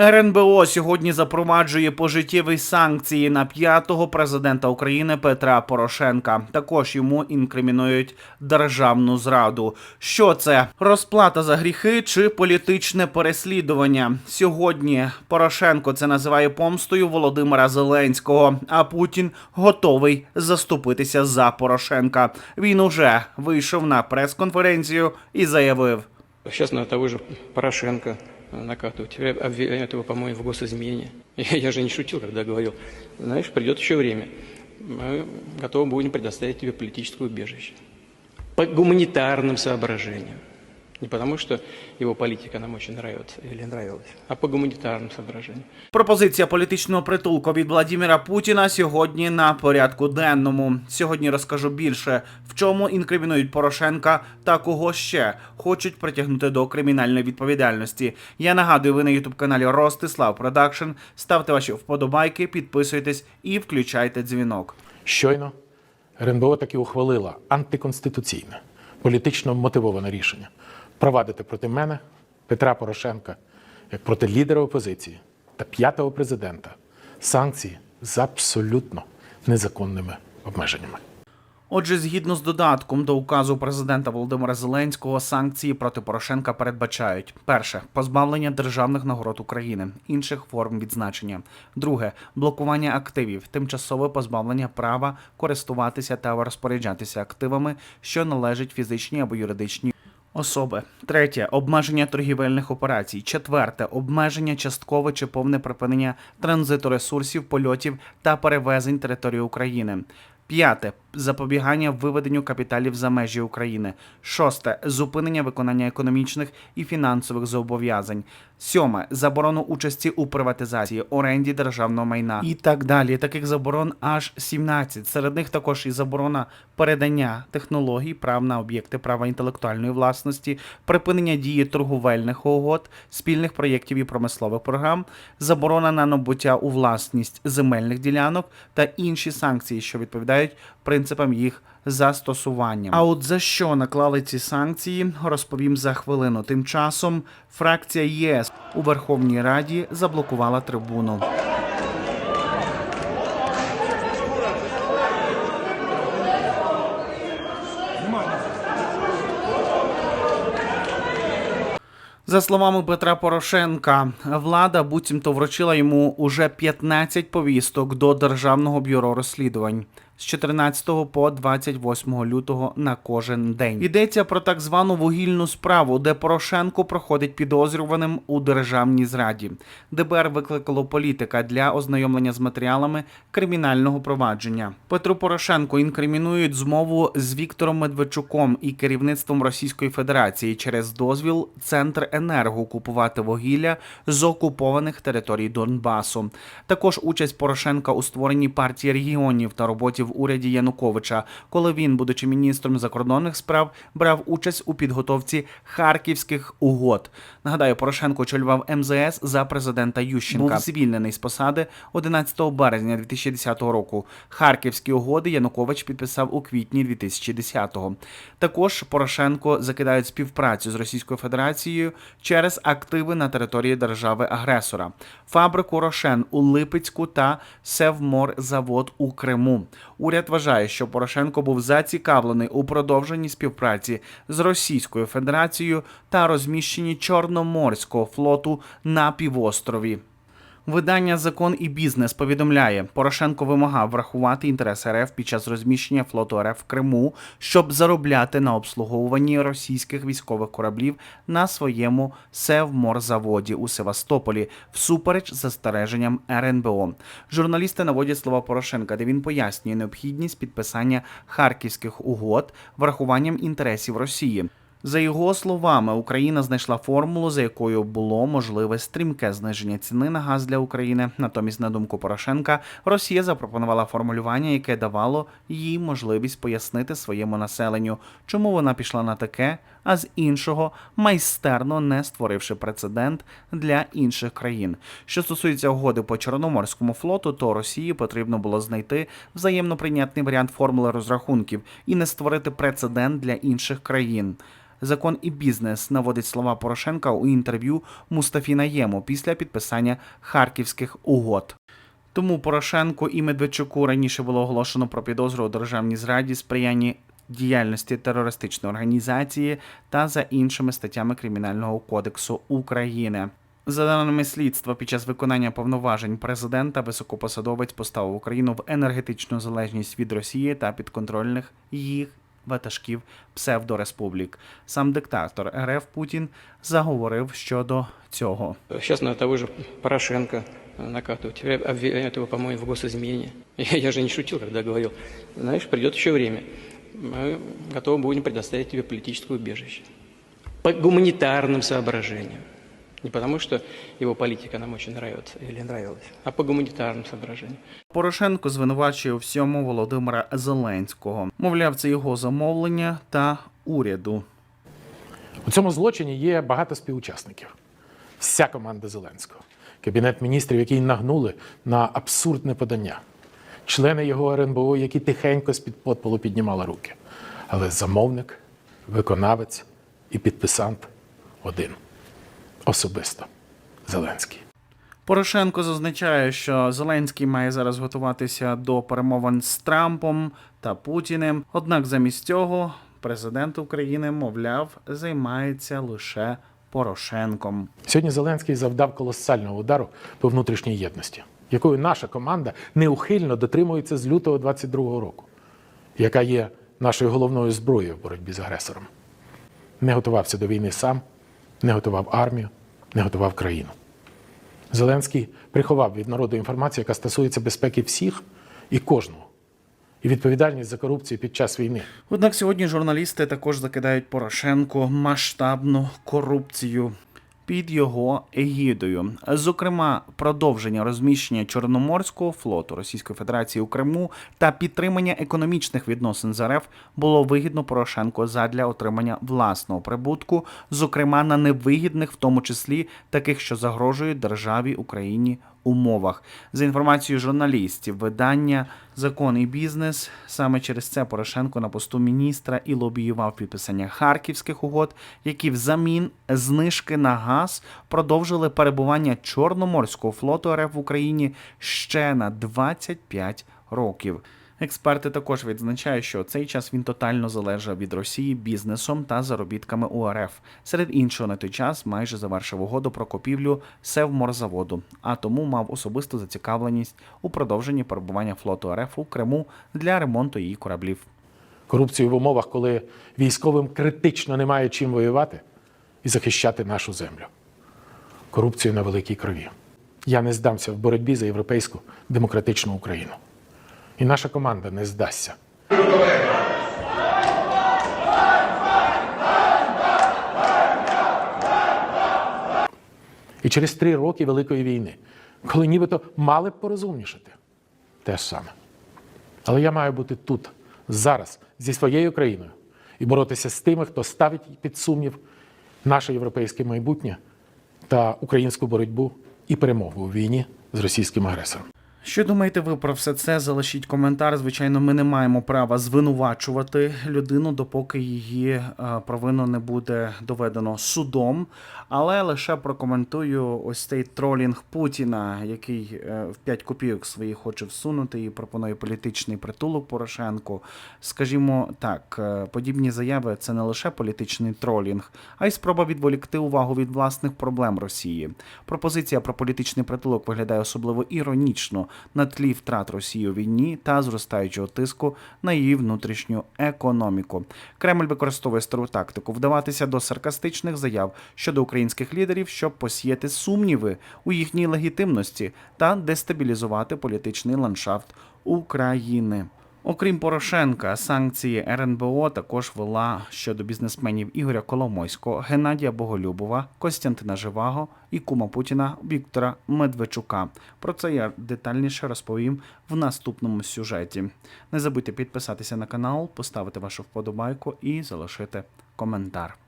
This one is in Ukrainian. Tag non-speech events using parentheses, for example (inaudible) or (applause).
РНБО сьогодні запроваджує пожиттєві санкції на п'ятого президента України Петра Порошенка. Також йому інкримінують державну зраду. Що це розплата за гріхи чи політичне переслідування? Сьогодні Порошенко це називає помстою Володимира Зеленського. А Путін готовий заступитися за Порошенка. Він уже вийшов на прес-конференцію і заявив. Сейчас на того же Порошенко накатывать. Обвиняют его, по-моему, в госизмене. (laughs) Я же не шутил, когда говорил. Знаешь, придет еще время. Мы готовы будем предоставить тебе политическое убежище. По гуманитарным соображениям. Не потому, что его политика нам очень нравится или нравилась, а по гуманитарным соображениям. Пропозиція політичного притулку від Владіміра Путіна сьогодні на порядку денному. Сьогодні розкажу більше, в чому інкримінують Порошенка та кого ще хочуть притягнути до кримінальної відповідальності. Я нагадую, ви на ютуб каналі Ростислав Продакшн. Ставте ваші вподобайки, підписуйтесь і включайте дзвінок. Щойно РНБО таки ухвалила антиконституційне, політично мотивоване рішення провадити проти мене Петра Порошенка як проти лідера опозиції та п'ятого президента санкції з абсолютно незаконними обмеженнями. Отже, згідно з додатком до указу президента Володимира Зеленського, санкції проти Порошенка передбачають: перше позбавлення державних нагород України, інших форм відзначення. Друге блокування активів, тимчасове позбавлення права користуватися та розпоряджатися активами, що належать фізичній або юридичній. Особи третє обмеження торгівельних операцій. Четверте обмеження часткове чи повне припинення транзиту ресурсів, польотів та перевезень території України. П'яте запобігання виведенню капіталів за межі України. Шосте зупинення виконання економічних і фінансових зобов'язань. Сьоме заборону участі у приватизації, оренді державного майна і так далі. Таких заборон аж 17. Серед них також і заборона передання технологій, прав на об'єкти права інтелектуальної власності, припинення дії торговельних угод, спільних проєктів і промислових програм, заборона на набуття у власність земельних ділянок та інші санкції, що відповідають принципам їх застосування. А от за що наклали ці санкції, розповім за хвилину. Тим часом фракція ЄС у Верховній Раді заблокувала трибуну. За словами Петра Порошенка, влада буцімто вручила йому уже 15 повісток до Державного бюро розслідувань з 14 по 28 лютого на кожен день. Йдеться про так звану вугільну справу, де Порошенко проходить підозрюваним у державній зраді. ДБР викликало політика для ознайомлення з матеріалами кримінального провадження. Петру Порошенку інкримінують змову з Віктором Медведчуком і керівництвом Російської Федерації через дозвіл Центр енерго купувати вугілля з окупованих територій Донбасу. Також участь Порошенка у створенні партії регіонів та роботі в уряді Януковича, коли він, будучи міністром закордонних справ, брав участь у підготовці харківських угод. Нагадаю, Порошенко очолював МЗС за президента Ющенка. Був звільнений з посади 11 березня 2010 року. Харківські угоди Янукович підписав у квітні 2010-го. Також Порошенко закидають співпрацю з Російською Федерацією через активи на території держави-агресора, фабрику Рошен у Липецьку та Севморзавод у Криму. Уряд вважає, що Порошенко був зацікавлений у продовженні співпраці з Російською Федерацією та розміщенні Чорноморського флоту на півострові. Видання Закон і бізнес повідомляє, Порошенко вимагав врахувати інтереси РФ під час розміщення флоту РФ в Криму, щоб заробляти на обслуговуванні російських військових кораблів на своєму Севморзаводі у Севастополі, всупереч застереженням РНБО. Журналісти наводять слова Порошенка, де він пояснює необхідність підписання харківських угод врахуванням інтересів Росії. За його словами, Україна знайшла формулу, за якою було можливе стрімке зниження ціни на газ для України. Натомість, на думку Порошенка, Росія запропонувала формулювання, яке давало їй можливість пояснити своєму населенню, чому вона пішла на таке, а з іншого майстерно не створивши прецедент для інших країн. Що стосується угоди по Чорноморському флоту, то Росії потрібно було знайти взаємно прийнятний варіант формули розрахунків і не створити прецедент для інших країн. Закон і бізнес наводить слова Порошенка у інтерв'ю Мустафі Наєму після підписання харківських угод. Тому Порошенку і Медведчуку раніше було оголошено про підозру у державній зраді, сприянні діяльності терористичної організації та за іншими статтями Кримінального кодексу України. За даними слідства, під час виконання повноважень президента високопосадовець поставив Україну в енергетичну залежність від Росії та підконтрольних їх ватажків псевдореспублік. Сам диктатор РФ Путін заговорив щодо цього. Сейчас на того же Порошенко накатывают. Теперь обвиняют его, по-моему, в госизмене. (laughs) Я, я же не шутил, когда говорил. Знаешь, придет еще время. Мы готовы будем предоставить тебе политическое убежище. По гуманитарным соображениям. Не потому, что его политика нам очень нравится или нравилась, а по гуманитарным соображениям. Порошенко звинувачує у всьому Володимира Зеленського. Мовляв, це його замовлення та уряду. У цьому злочині є багато співучасників. Вся команда Зеленського, кабінет міністрів, який нагнули на абсурдне подання, члени його РНБО, які тихенько з-під подполу піднімали руки. Але замовник, виконавець і підписант один особисто Зеленський. Порошенко зазначає, що Зеленський має зараз готуватися до перемовин з Трампом та Путіним. Однак замість цього президент України, мовляв, займається лише Порошенком. Сьогодні Зеленський завдав колосального удару по внутрішній єдності, якою наша команда неухильно дотримується з лютого 22-го року, яка є нашою головною зброєю в боротьбі з агресором. Не готувався до війни сам, не готував армію, не готував країну. Зеленський приховав від народу інформацію, яка стосується безпеки всіх і кожного, і відповідальність за корупцію під час війни. Однак сьогодні журналісти також закидають Порошенку масштабну корупцію під його егідою. Зокрема, продовження розміщення Чорноморського флоту Російської Федерації у Криму та підтримання економічних відносин з РФ було вигідно Порошенко задля отримання власного прибутку, зокрема на невигідних, в тому числі таких, що загрожують державі Україні умовах. За інформацією журналістів, видання Закон і бізнес саме через це Порошенко на посту міністра і лобіював підписання харківських угод, які взамін знижки на газ продовжили перебування Чорноморського флоту РФ в Україні ще на 25 років. Експерти також відзначають, що цей час він тотально залежав від Росії бізнесом та заробітками у РФ. Серед іншого на той час майже завершив угоду про купівлю Севморзаводу, а тому мав особисту зацікавленість у продовженні перебування флоту РФ у Криму для ремонту її кораблів. корупцію в умовах, коли військовим критично немає чим воювати і захищати нашу землю. Корупцію на великій крові. Я не здамся в боротьбі за європейську демократичну Україну. І наша команда не здасться. І через три роки Великої війни, коли нібито мали б порозумнішати, те ж саме. Але я маю бути тут, зараз, зі своєю країною і боротися з тими, хто ставить під сумнів наше європейське майбутнє та українську боротьбу і перемогу у війні з російським агресором. Що думаєте ви про все це? Залишіть коментар. Звичайно, ми не маємо права звинувачувати людину, допоки її е, провину не буде доведено судом. Але лише прокоментую ось цей тролінг Путіна, який е, в 5 копійок своїх хоче всунути і пропонує політичний притулок Порошенку. Скажімо так, е, подібні заяви це не лише політичний тролінг, а й спроба відволікти увагу від власних проблем Росії. Пропозиція про політичний притулок виглядає особливо іронічно на тлі втрат Росії у війні та зростаючого тиску на її внутрішню економіку. Кремль використовує стару тактику вдаватися до саркастичних заяв щодо українських лідерів, щоб посіяти сумніви у їхній легітимності та дестабілізувати політичний ландшафт України. Окрім Порошенка, санкції РНБО також вела щодо бізнесменів Ігоря Коломойського, Геннадія Боголюбова, Костянтина Живаго і кума Путіна Віктора Медведчука. Про це я детальніше розповім в наступному сюжеті. Не забудьте підписатися на канал, поставити вашу вподобайку і залишити коментар.